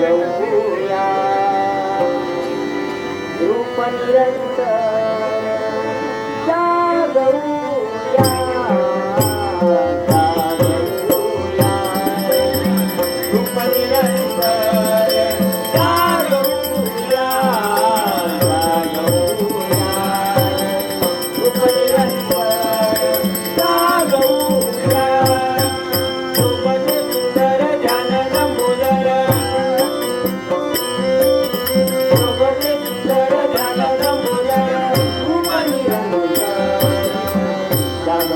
घडवूया रूप निरंतर जागवूया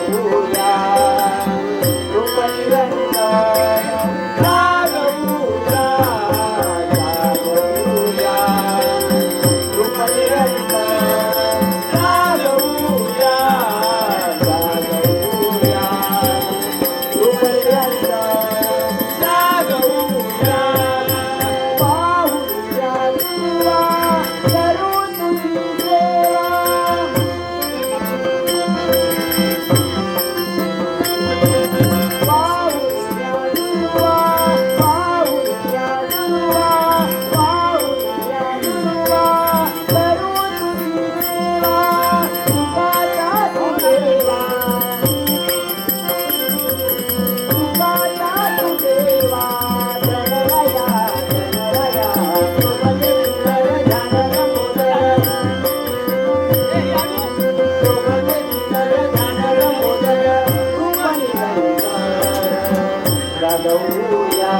aleluia. जाऊया